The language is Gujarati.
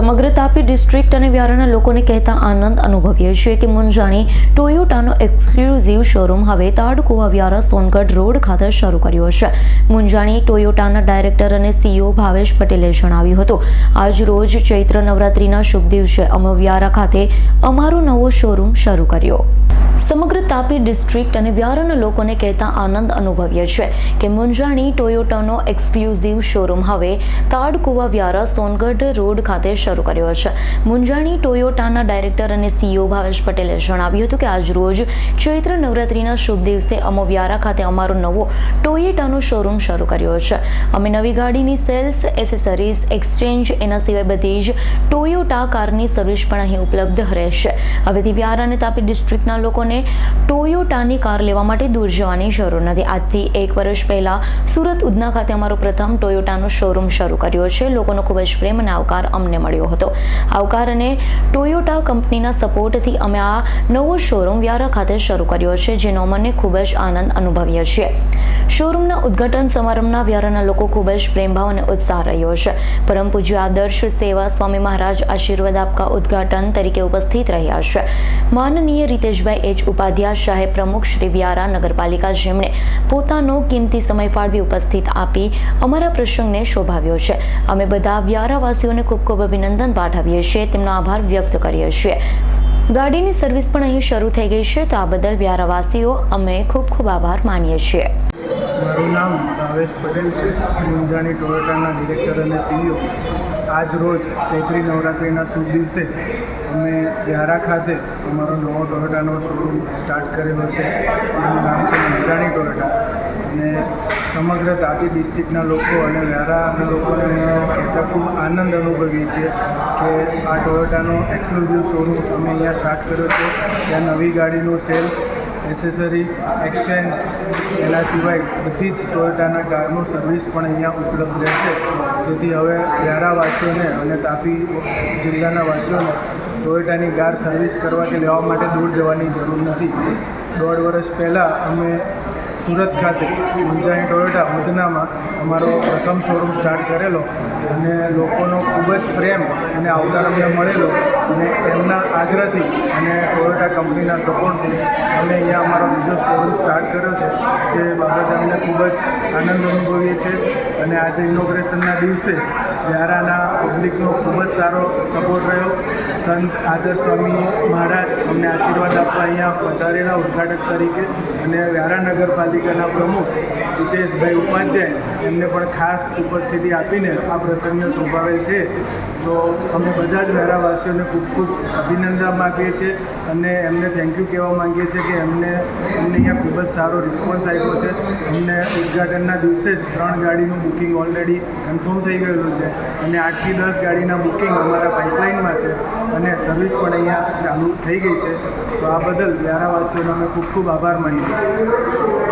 સમગ્ર તાપી ડિસ્ટ્રિક્ટ અને વ્યારાના લોકોને કહેતા આનંદ અનુભવીએ છીએ કે મુંજાણી ટોયોટાનો એક્સક્લુઝિવ શોરૂમ હવે તાડકુવા વ્યારા સોનગઢ રોડ ખાતે શરૂ કર્યો છે. મુંજાણી ટોયોટાના ડાયરેક્ટર અને સીઈઓ ભાવેશ પટેલે જણાવ્યું હતું, આજ રોજ ચૈત્ર નવરાત્રિના શુભ દિવસે અમે વ્યારા ખાતે અમારો નવો શોરૂમ શરૂ કર્યો. સમગ્ર તાપી ડિસ્ટ્રિક્ટ અને વ્યારાના લોકોને કહેતા આનંદ અનુભવીએ છે કે મુંજાણી ટોયોટાનો એક્સક્લુઝિવ શોરૂમ હવે તાડકુવા વ્યારા સોનગઢ રોડ ખાતે શરૂ કર્યો છે. મુંજાણી ટોયોટાના ડાયરેક્ટર અને સીઈઓ ભાવેશ પટેલે જણાવ્યું હતું કે આજ રોજ ચૈત્ર નવરાત્રિના શુભ દિવસે અમો વ્યારા ખાતે અમારો નવો ટોયોટાનો શોરૂમ શરૂ કર્યો છે. અમે નવી ગાડીની સેલ્સ, એસેસરીઝ, એક્સચેન્જ એના સિવાય બધી જ ટોયોટા કારની સર્વિસ પણ અહીં ઉપલબ્ધ રહેશે. હવેથી વ્યારા અને તાપી ડિસ્ટ્રિક્ટના લોકોને ટોયોટાની કાર લેવા માટે દૂર જવાની જરૂર નથી. આજથી એક વર્ષ પહેલાં સુરત ઉધના ખાતે અમારો પ્રથમ ટોયોટાનો શોરૂમ શરૂ કર્યો છે. લોકોનો ખૂબ જ પ્રેમ અને આવકાર અમને મળ્યો હતો. આવકાર અને ટોયોટા કંપનીના સપોર્ટથી અમે આ નવો શોરૂમ વ્યારા ખાતે શરૂ કર્યો છે, જેનો અમને ખૂબ જ આનંદ અનુભવીએ છીએ. શોરૂમના ઉદ્ઘાટન સમારંભના વ્યારાના લોકો ખૂબ જ પ્રેમભાવ અને ઉત્સાહ રહ્યો છે. પરમ પૂજ્ય આદર્શ સેવા સ્વામી મહારાજ આશીર્વાદ આપકા ઉદ્ઘાટન તરીકે ઉપસ્થિત રહ્યા છે. માનનીય રીતેશભાઈ એચ. ઉપાધ્યાય શાહે પ્રમુખ શ્રી વ્યારા નગરપાલિકા જેમણે પોતાનો કિંમતી સમય ફાળવી ઉપસ્થિત આપી અમારા પ્રસંગને શોભાવ્યો છે. અમે બધા વ્યારાવાસીઓને ખૂબ ખૂબ અભિનંદન પાઠવીએ છીએ. તેમનો આભાર વ્યક્ત કરીએ છીએ. ગાડીની સર્વિસ પણ અહીં શરૂ થઈ ગઈ છે, તો આ બદલ વ્યારાવાસીઓ અમે ખૂબ ખૂબ આભાર માનીએ છીએ. મારું નામ ભાવેશ પટેલ છે, મુંજાની ટોયોટાના ડિરેક્ટર અને સીઈઓ આજ રોજ ચૈત્રી નવરાત્રિના શુભ દિવસે અમે વ્યારા ખાતે અમારો નવો ટોયોટાનો શોરૂમ સ્ટાર્ટ કરેલો છે, જેનું નામ છે મુંજાણી ટોયોટા અને સમગ્ર તાપી ડિસ્ટ્રિક્ટના લોકો અને વ્યારાના લોકોને અમે કહેતા ખૂબ આનંદ અનુભવીએ છીએ કે આ ટોયોટાનો એક્સક્લુઝિવ શોરૂમ અમે અહીંયા સ્ટાર્ટ કર્યો છે. ત્યાં નવી ગાડીનું સેલ્સ, એસેસરીઝ, એક્સચેન્જ, એના સિવાય બધી જ ટોયોટાના કારનું સર્વિસ પણ અહીંયા ઉપલબ્ધ રહેશે. જેથી હવે વ્યારાવાસીઓને અને તાપી જિલ્લાના વાસીઓને ટોયોટાની કાર સર્વિસ કરવા કે લેવા માટે દૂર જવાની જરૂર નથી. દોઢ વર્ષ પહેલાં અમે સુરત ખાતે મુંજાણી ટોયોટા ઉધનામાં અમારો પ્રથમ શોરૂમ સ્ટાર્ટ કરેલો. અને લોકોનો ખૂબ જ પ્રેમ અને આવકાર અમને મળેલો. અને એમના આગ્રહથી અને ટોયોટા કંપનીના સપોર્ટથી અમે અહીંયા અમારો બીજો શોરૂમ સ્ટાર્ટ કર્યો છે, જે બાબતે અમને ખૂબ જ આનંદ અનુભવીએ છીએ. અને આજે ઇનોગ્રેશનના દિવસે વ્યારાના પબ્લિકનો ખૂબ જ સારો સપોર્ટ રહ્યો. સંત આદર્શ સ્વામી મહારાજ અમને આશીર્વાદ આપવા અહીંયા પધારેલા ઉદ્ઘાટક તરીકે અને વ્યારા નગરપાલિકાના પ્રમુખ હિતેશભાઈ ઉપાધ્યાય એમને પણ ખાસ ઉપસ્થિતિ આપીને આ પ્રસંગને શોભાવેલ છે. તો અમે બધા જ વેરાવાસીઓને ખૂબ ખૂબ અભિનંદન આપીએ છીએ અને એમને થેન્ક યુ કહેવા માંગીએ છીએ કે એમને અમને અહીંયા ખૂબ જ સારો રિસ્પોન્સ આવ્યો છે. અમને ઉદ્ઘાટનના દિવસે જ ત્રણ ગાડીનું બુકિંગ ઓલરેડી કન્ફર્મ થઈ ગયેલું છે અને આઠથી દસ ગાડીના બુકિંગ અમારા પાઇપલાઇનમાં છે અને સર્વિસ પણ અહીંયા ચાલુ થઈ ગઈ છે. સો આ બદલ વ્યારાવાસીઓનો અમે ખૂબ ખૂબ આભાર માનીએ છીએ.